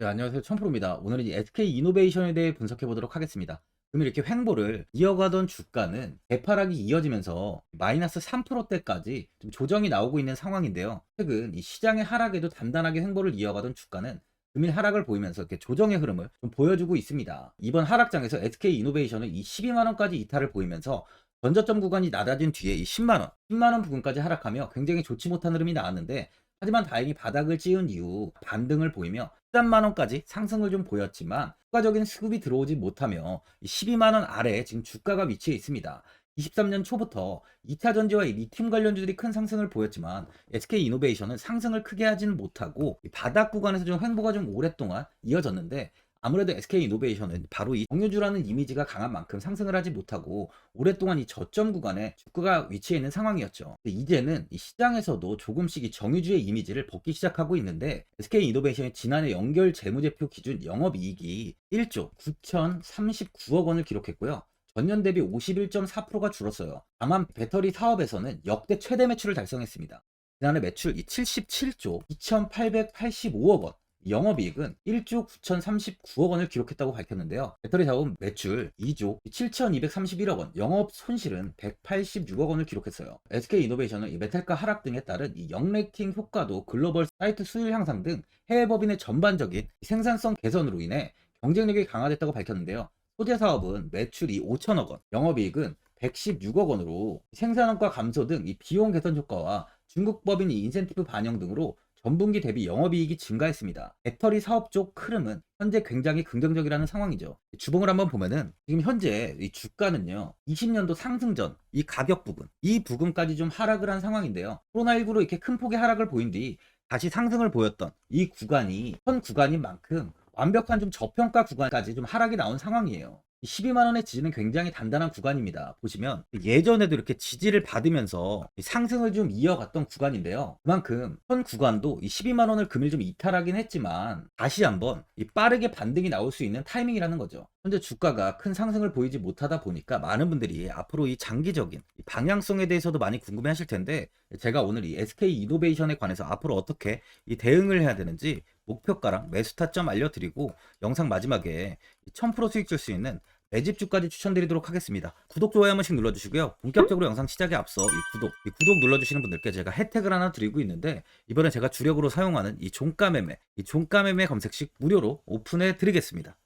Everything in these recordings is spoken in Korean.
네, 안녕하세요. 천프로입니다. 오늘은 이 SK 이노베이션에 대해 분석해 보도록 하겠습니다. 그럼 이렇게 횡보를 이어가던 주가는 대파락이 이어지면서 마이너스 3%대까지 좀 조정이 나오고 있는 상황인데요. 최근 이 시장의 하락에도 단단하게 횡보를 이어가던 주가는 금일 하락을 보이면서 이렇게 조정의 흐름을 좀 보여주고 있습니다. 이번 하락장에서 SK 이노베이션은 이 12만원까지 이탈을 보이면서 전저점 구간이 낮아진 뒤에 이 10만원, 10만원 부근까지 하락하며 굉장히 좋지 못한 흐름이 나왔는데 하지만 다행히 바닥을 찌운 이후 반등을 보이며 13만원까지 상승을 좀 보였지만 추가적인 수급이 들어오지 못하며 12만원 아래에 지금 주가가 위치해 있습니다. 23년 초부터 2차 전지와 이 리튬 관련주들이 큰 상승을 보였지만 SK 이노베이션은 상승을 크게 하지는 못하고 이 바닥 구간에서 좀 횡보가 좀 오랫동안 이어졌는데 아무래도 SK 이노베이션은 바로 이 정유주라는 이미지가 강한 만큼 상승을 하지 못하고 오랫동안 이 저점 구간에 주가가 위치해 있는 상황이었죠. 이제는 이 시장에서도 조금씩 이 정유주의 이미지를 벗기 시작하고 있는데 SK 이노베이션이 지난해 연결 재무제표 기준 영업이익이 1조 9,039억 원을 기록했고요. 전년 대비 51.4%가 줄었어요. 다만 배터리 사업에서는 역대 최대 매출을 달성했습니다. 지난해 매출 77조 2,885억 원, 영업이익은 1조 9,039억 원을 기록했다고 밝혔는데요. 배터리 사업 매출 2조 7,231억 원, 영업 손실은 186억 원을 기록했어요. SK 이노베이션은 이 메탈가 하락 등에 따른 이 영레이팅 효과도 글로벌 사이트 수율 향상 등 해외 법인의 전반적인 생산성 개선으로 인해 경쟁력이 강화됐다고 밝혔는데요. 소재 사업은 매출이 5천억 원, 영업이익은 116억 원으로 생산원가 감소 등 이 비용 개선 효과와 중국 법인 이 인센티브 반영 등으로 전분기 대비 영업이익이 증가했습니다. 배터리 사업 쪽 흐름은 현재 굉장히 긍정적이라는 상황이죠. 주봉을 한번 보면은 지금 현재 이 주가는요, 20년도 상승 전 이 가격 부분, 이 부분까지 좀 하락을 한 상황인데요. 코로나19로 이렇게 큰 폭의 하락을 보인 뒤 다시 상승을 보였던 이 구간이 현 구간인 만큼 완벽한 좀 저평가 구간까지 좀 하락이 나온 상황이에요. 12만원의 지지는 굉장히 단단한 구간입니다. 보시면 예전에도 이렇게 지지를 받으면서 상승을 좀 이어갔던 구간인데요. 그만큼 현 구간도 이 12만원을 금일 좀 이탈하긴 했지만 다시 한번 이 빠르게 반등이 나올 수 있는 타이밍이라는 거죠. 현재 주가가 큰 상승을 보이지 못하다 보니까 많은 분들이 앞으로 이 장기적인 이 방향성에 대해서도 많이 궁금해 하실 텐데 제가 오늘 이 SK 이노베이션에 관해서 앞으로 어떻게 이 대응을 해야 되는지 목표가랑 매수 타점 알려드리고 영상 마지막에 1000% 수익 줄 수 있는 매집주까지 추천드리도록 하겠습니다. 구독, 좋아요 한 번씩 눌러주시고요. 본격적으로 영상 시작에 앞서 이 구독, 이 구독 눌러주시는 분들께 제가 혜택을 하나 드리고 있는데 이번에 제가 주력으로 사용하는 이 종가 매매, 이 종가 매매 검색식 무료로 오픈해 드리겠습니다.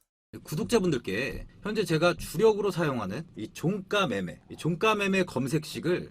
구독자분들께 현재 제가 주력으로 사용하는 이 종가 매매, 이 종가 매매 검색식을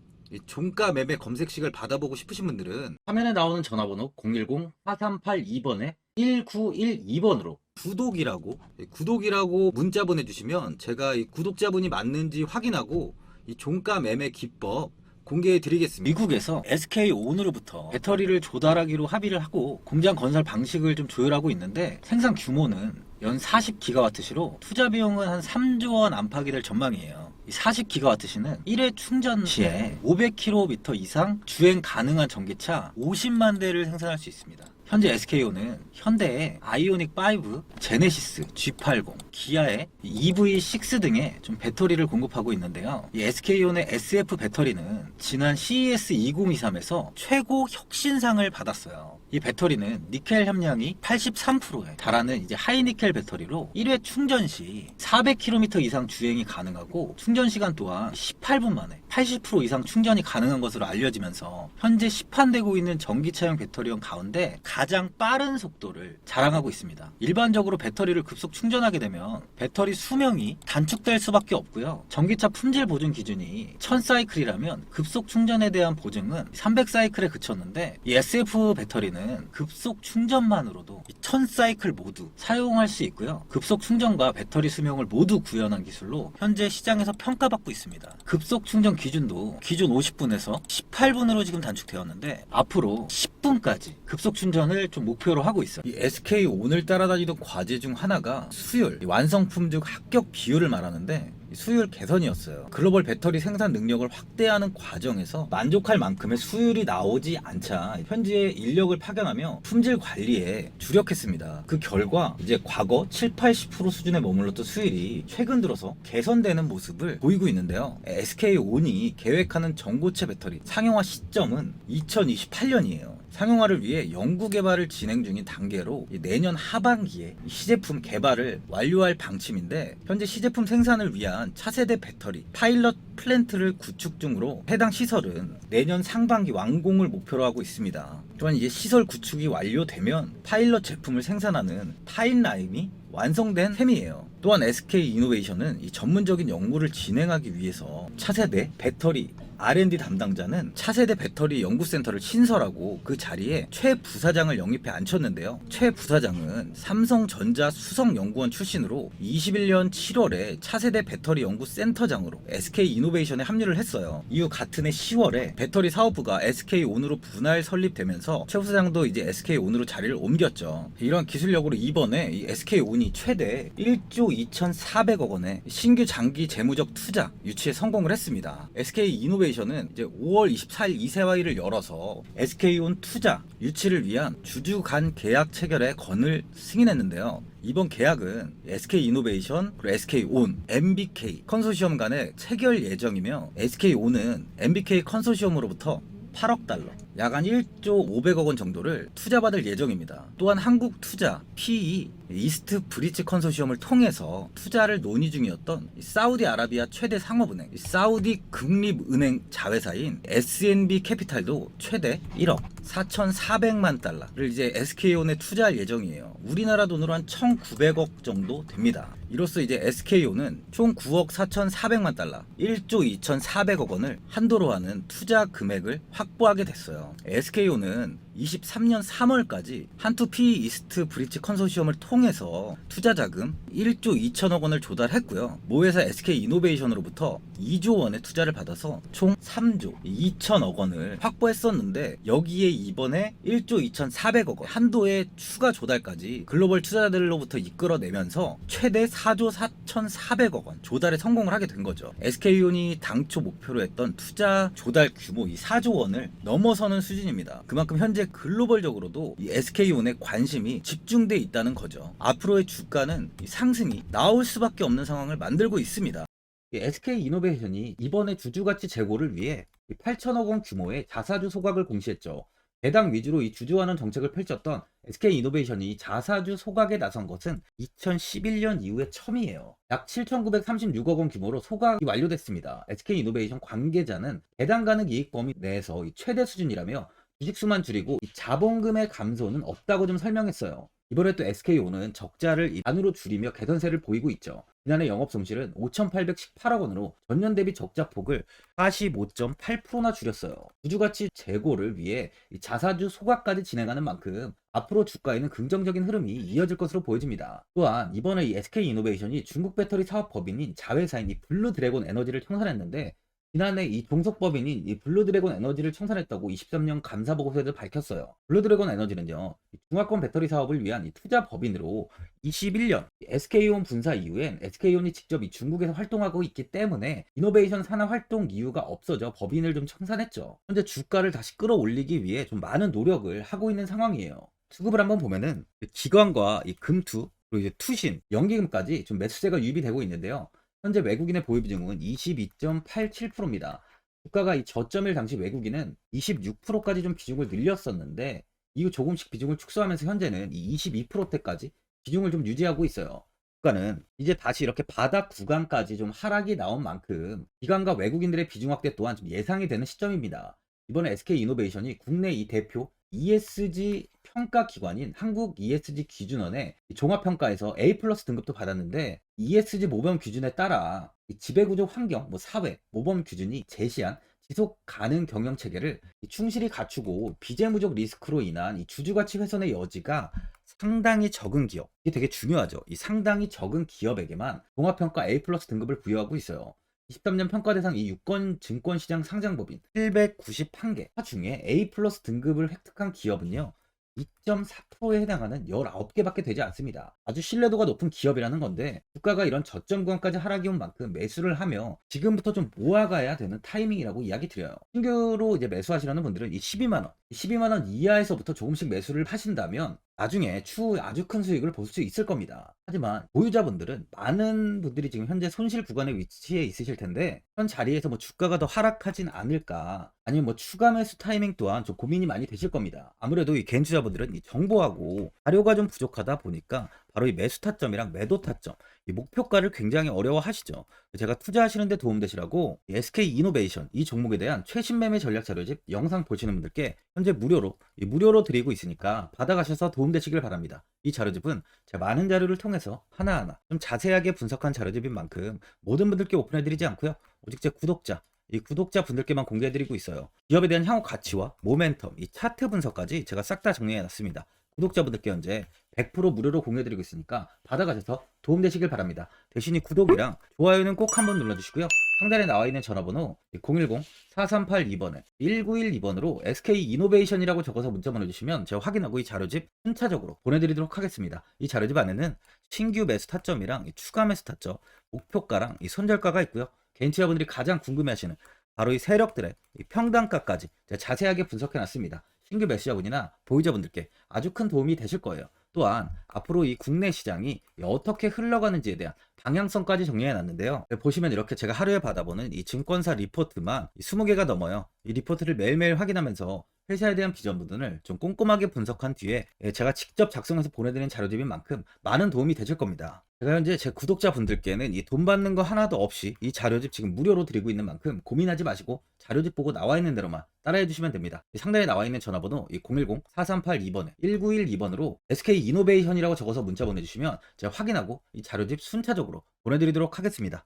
이 종가 매매 검색식을 받아보고 싶으신 분들은 화면에 나오는 전화번호 010-4382번에 1912번으로 구독이라고 예, 구독이라고 문자 보내주시면 제가 이 구독자분이 맞는지 확인하고 이 종가 매매 기법 공개해 드리겠습니다. 미국에서 SK 온으로부터 배터리를 조달하기로 합의를 하고 공장 건설 방식을 좀 조율하고 있는데 생산 규모는 연 40기가와트시로 투자 비용은 한 3조 원 안팎이 될 전망이에요. 이 40기가와트시는 1회 충전 시에 500km 이상 주행 가능한 전기차 50만 대를 생산할 수 있습니다. 현재 SKO는 현대의 아이오닉 5, 제네시스, G80, 기아의 EV6 등의 좀 배터리를 공급하고 있는데요. 이 SK온의 SF 배터리는 지난 CES 2023에서 최고 혁신상을 받았어요. 이 배터리는 니켈 함량이 83%에 달하는 이제 하이니켈 배터리로 1회 충전 시 400km 이상 주행이 가능하고 충전 시간 또한 18분 만에 80% 이상 충전이 가능한 것으로 알려지면서 현재 시판되고 있는 전기차용 배터리형 가운데 가장 빠른 속도를 자랑하고 있습니다. 일반적으로 배터리를 급속 충전하게 되면 배터리 수명이 단축될 수밖에 없고요. 전기차 품질 보증 기준이 1000사이클이라면 급속 충전에 대한 보증은 300사이클에 그쳤는데 이 SF 배터리는 급속 충전만으로도 1000사이클 모두 사용할 수 있고요. 급속 충전과 배터리 수명을 모두 구현한 기술로 현재 시장에서 평가받고 있습니다. 급속 충전 기준도 기존 50분에서 18분으로 지금 단축되었는데 앞으로 10분까지 급속 충전을 좀 목표로 하고 있어요. 이 SK 오늘 따라다니던 과제 중 하나가 수율, 이 완성품 즉 합격 비율을 말하는데 이 수율 개선이었어요. 글로벌 배터리 생산 능력을 확대하는 과정에서 만족할 만큼의 수율이 나오지 않자 현지에 인력을 파견하며 품질 관리에 주력했습니다. 그 결과 이제 과거 7, 80% 수준에 머물렀던 수율이 최근 들어서 개선되는 모습을 보이고 있는데요. SK온이 계획하는 전고체 배터리 상용화 시점은 2028년이에요. 상용화를 위해 연구 개발을 진행 중인 단계로 이 내년 하반기에 이 시제품 개발을 완료할 방침인데 현재 시제품 생산을 위한 차세대 배터리 파일럿 플랜트를 구축 중으로 해당 시설은 내년 상반기 완공을 목표로 하고 있습니다. 또한 이제 시설 구축이 완료되면 파일럿 제품을 생산하는 파일라인이 완성된 셈이에요. 또한 SK 이노베이션은 이 전문적인 연구를 진행하기 위해서 차세대 배터리 R&D 담당자는 차세대 배터리 연구센터를 신설하고 그 자리에 최 부사장을 영입해 앉혔는데요. 최 부사장은 삼성전자 수석연구원 출신으로 21년 7월에 차세대 배터리 연구센터장으로 SK 이노베이션에 합류를 했어요. 이후 같은 해 10월에 배터리 사업부가 SK 온으로 분할 설립되면서 최 부사장도 이제 SK 온으로 자리를 옮겼죠. 이런 기술력으로 이번에 이 SK 온이 최대 1조 2,400억 원의 신규 장기 재무적 투자 유치에 성공을 했습니다. SK 이노베이션 은 이제 5월 24일 이세화일을 열어서 SK온 투자 유치를 위한 주주 간 계약 체결에 건을 승인했는데요. 이번 계약은 SK 이노베이션 그리고 SK 온, MBK 컨소시엄 간의 체결 예정이며 SK 온은 MBK 컨소시엄으로부터 8억 달러, 약 한 1조 500억 원 정도를 투자받을 예정입니다. 또한 한국 투자 PE 이스트 브리지 컨소시엄을 통해서 투자를 논의 중이었던 이 사우디아라비아 최대 상업은행 이 사우디 국립은행 자회사인 SNB 캐피탈도 최대 1억 4,400만 달러를 이제 SK온에 투자할 예정이에요. 우리나라 돈으로 한 1,900억 정도 됩니다. 이로써 이제 SK온은 총 9억 4,400만 달러, 1조 2,400억 원을 한도로 하는 투자 금액을 확보하게 됐어요. SK온은 23년 3월까지 한투피 이스트 브릿지 컨소시엄을 통해서 투자 자금 1조 2천억 원을 조달했고요. 모 회사 SK 이노베이션으로부터 2조 원의 투자를 받아서 총 3조 2천억 원을 확보했었는데 여기에 이번에 1조 2,400억 원 한도의 추가 조달까지 글로벌 투자자들로부터 이끌어내면서 최대 4조 4,400억 원 조달에 성공을 하게 된 거죠. SK온이 당초 목표로 했던 투자 조달 규모 이 4조 원을 넘어서는 수준입니다. 그만큼 현재 글로벌적으로도 이 SK온의 관심이 집중돼 있다는 거죠. 앞으로의 주가는 이 상승이 나올 수밖에 없는 상황을 만들고 있습니다. SK 이노베이션이 이번에 주주가치 재고를 위해 8천억 원 규모의 자사주 소각을 공시했죠. 배당 위주로 이 주주환원 정책을 펼쳤던 SK 이노베이션이 자사주 소각에 나선 것은 2011년 이후에 처음이에요. 약 7,936억 원 규모로 소각이 완료됐습니다. SK 이노베이션 관계자는 배당 가능 이익 범위 내에서 이 최대 수준이라며 주식수만 줄이고 이 자본금의 감소는 없다고 좀 설명했어요. 이번에 또 SKO는 적자를 이 반으로 줄이며 개선세를 보이고 있죠. 지난해 영업 손실은 5,818억 원으로 전년 대비 적자 폭을 45.8%나 줄였어요. 주주가치 재고를 위해 이 자사주 소각까지 진행하는 만큼 앞으로 주가에는 긍정적인 흐름이 이어질 것으로 보여집니다. 또한 이번에 이 SK 이노베이션이 중국 배터리 사업 법인인 자회사인 이 블루 드래곤 에너지를 청산했는데 지난해 이 종속법인인 이 블루드래곤 에너지를 청산했다고 23년 감사 보고서에서 밝혔어요. 블루드래곤 에너지는요, 이 중화권 배터리 사업을 위한 이 투자 법인으로 21년 SK온 분사 이후엔 SK온이 직접 이 중국에서 활동하고 있기 때문에 이노베이션 산하 활동 이유가 없어져 법인을 좀 청산했죠. 현재 주가를 다시 끌어올리기 위해 좀 많은 노력을 하고 있는 상황이에요. 수급을 한번 보면은 기관과 이 금투 그리고 이제 투신, 연기금까지 좀 매수세가 유입이 되고 있는데요. 현재 외국인의 보유 비중은 22.87%입니다. 주가가 이 저점일 당시 외국인은 26%까지 좀 비중을 늘렸었는데 이후 조금씩 비중을 축소하면서 현재는 이 22%대까지 비중을 좀 유지하고 있어요. 주가는 이제 다시 이렇게 바닥 구간까지 좀 하락이 나온 만큼 기관과 외국인들의 비중 확대 또한 좀 예상이 되는 시점입니다. 이번에 SK 이노베이션이 국내 이 대표 ESG 평가 기관인 한국 ESG 기준원의 종합평가에서 A 플러스 등급도 받았는데 ESG 모범 기준에 따라 이 지배구조 환경, 뭐 사회, 모범 기준이 제시한 지속 가능 경영 체계를 이 충실히 갖추고 비재무적 리스크로 인한 이 주주가치 훼손의 여지가 상당히 적은 기업, 이게 되게 중요하죠. 이 상당히 적은 기업에게만 종합평가 A 플러스 등급을 부여하고 있어요. 23년 평가 대상 이 유권 증권 시장 상장법인 791개 중에 A 플러스 등급을 획득한 기업은요. 2.4%에 해당하는 19개밖에 되지 않습니다. 아주 신뢰도가 높은 기업이라는 건데 주가가 이런 저점 구간까지 하락이 온 만큼 매수를 하며 지금부터 좀 모아가야 되는 타이밍이라고 이야기 드려요. 신규로 이제 매수하시려는 분들은 이 12만 원, 12만 원 이하에서부터 조금씩 매수를 하신다면 나중에 추후 아주 큰 수익을 볼 수 있을 겁니다. 하지만 보유자분들은 많은 분들이 지금 현재 손실 구간에 위치해 있으실 텐데 현 자리에서 뭐 주가가 더 하락하진 않을까 아니면 뭐 추가 매수 타이밍 또한 좀 고민이 많이 되실 겁니다. 아무래도 이 개인 투자분들은 이 정보하고 자료가 좀 부족하다 보니까 바로 이 매수 타점이랑 매도 타점, 이 목표가를 굉장히 어려워하시죠. 제가 투자하시는데 도움되시라고 이 SK 이노베이션 이 종목에 대한 최신 매매 전략 자료집 영상 보시는 분들께 현재 무료로 이 무료로 드리고 있으니까 받아가셔서 도움되시길 바랍니다. 이 자료집은 제가 많은 자료를 통해서 하나하나 좀 자세하게 분석한 자료집인 만큼 모든 분들께 오픈해드리지 않고요. 오직 제 구독자 이 구독자 분들께만 공개해드리고 있어요. 기업에 대한 향후 가치와 모멘텀, 이 차트 분석까지 제가 싹 다 정리해놨습니다. 구독자분들께 현재 100% 무료로 공유해드리고 있으니까 받아가셔서 도움되시길 바랍니다. 대신 이 구독이랑 좋아요는 꼭 한번 눌러주시고요. 상단에 나와 있는 전화번호 010-4382번에 1912번으로 SK 이노베이션이라고 적어서 문자 보내주시면 제가 확인하고 이 자료집 순차적으로 보내드리도록 하겠습니다. 이 자료집 안에는 신규 매수 타점이랑 이 추가 매수 타점, 목표가랑 이 손절가가 있고요. 개인 투자분들이 가장 궁금해하시는 바로 이 세력들의 이 평단가까지 제가 자세하게 분석해놨습니다. 신규 매수자분이나 보유자분들께 아주 큰 도움이 되실 거예요. 또한 앞으로 이 국내 시장이 어떻게 흘러가는지에 대한 방향성까지 정리해 놨는데요. 보시면 이렇게 제가 하루에 받아보는 이 증권사 리포트만 20개가 넘어요. 이 리포트를 매일매일 확인하면서 회사에 대한 비전 부분을 좀 꼼꼼하게 분석한 뒤에 예, 제가 직접 작성해서 보내드리는 자료집인 만큼 많은 도움이 되실 겁니다. 제가 현재 제 구독자분들께는 이 돈 받는 거 하나도 없이 이 자료집 지금 무료로 드리고 있는 만큼 고민하지 마시고 자료집 보고 나와 있는 대로만 따라해 주시면 됩니다. 이 상단에 나와 있는 전화번호 010-4382번에 1912번으로 SK 이노베이션이라고 적어서 문자 보내주시면 제가 확인하고 이 자료집 순차적으로 보내드리도록 하겠습니다.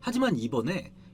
하지만 이번에